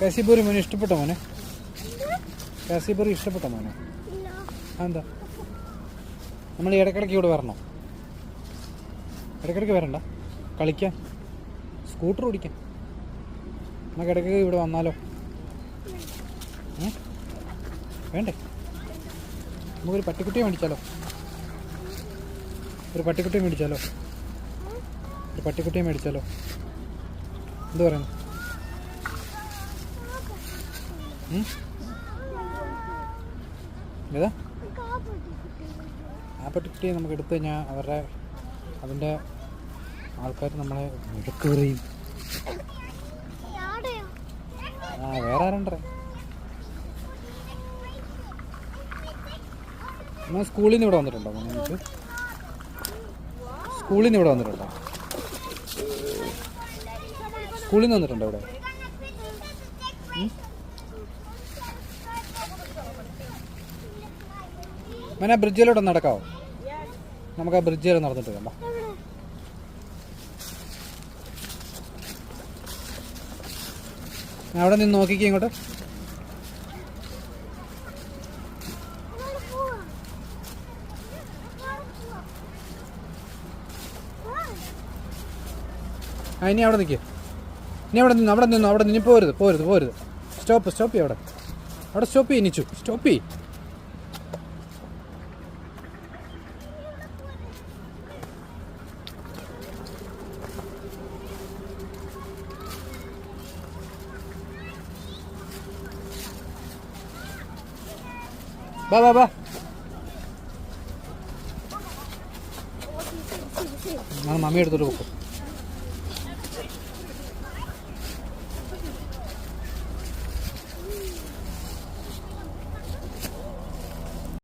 കാസിപൂരി മോനെ ഇഷ്ടപ്പെട്ട മോനെ? കാസിപൂരി ഇഷ്ടപ്പെട്ട മോനെ? എന്താ നമ്മൾ ഇടയ്ക്കിടയ്ക്ക് ഇവിടെ വരണോ? ഇടയ്ക്കിടയ്ക്ക് വരണ്ട. കളിക്കാൻ സ്കൂട്ടർ ഓടിക്കാൻ നമുക്ക് ഇടയ്ക്ക് ഇവിടെ വന്നാലോ? വേണ്ടേ? നമുക്കൊരു പട്ടിക്കുട്ടിയെ മേടിച്ചാലോ? ഒരു പട്ടിക്കുട്ടിയെ മേടിച്ചാലോ? ഒരു പട്ടിക്കുട്ടിയെ മേടിച്ചാലോ? എന്ത് പറയുന്നു? ഏതാ? ആ പെട്ടിക്കുട്ടിയെ നമുക്ക് എടുത്തു കഴിഞ്ഞാൽ അവരുടെ അതിന്റെ ആൾക്കാർ നമ്മളെ മിഴക്ക് പറയും ആ വേറെ ആരുണ്ടേ നമ്മൾ സ്കൂളിൽ നിന്ന് ഇവിടെ വന്നിട്ടുണ്ടോ നിങ്ങൾക്ക് സ്കൂളിൽ നിന്ന് ഇവിടെ വന്നിട്ടുണ്ടോ? സ്കൂളിൽ നിന്ന് വന്നിട്ടുണ്ടോ ഇവിടെ? മോനെ ബ്രിഡ്ജിലോട്ട് നടക്കാവോ? നമുക്ക് ആ ബ്രിഡ്ജിൽ നടന്നിട്ട് കണ്ടോ അവിടെ നിന്ന് നോക്കിക്കേ ഇങ്ങോട്ട്. ആ ഇനി അവിടെ നിൽക്കുക ഇനി അവിടെ നിന്ന് അവിടെ നിന്നു അവിടെ നിന്ന് പോരുത് പോരുത് പോരുത്. സ്റ്റോപ്പ് സ്റ്റോപ്പ് ചെയ്യ അവിടെ. അവിടെ സ്റ്റോപ്പ് ചെയ്യും നിച്ചു. സ്റ്റോപ്പ് ചെയ്യ്. ബാ ബാ ബാ മമ്മി എടുത്തോട്ട് പോകും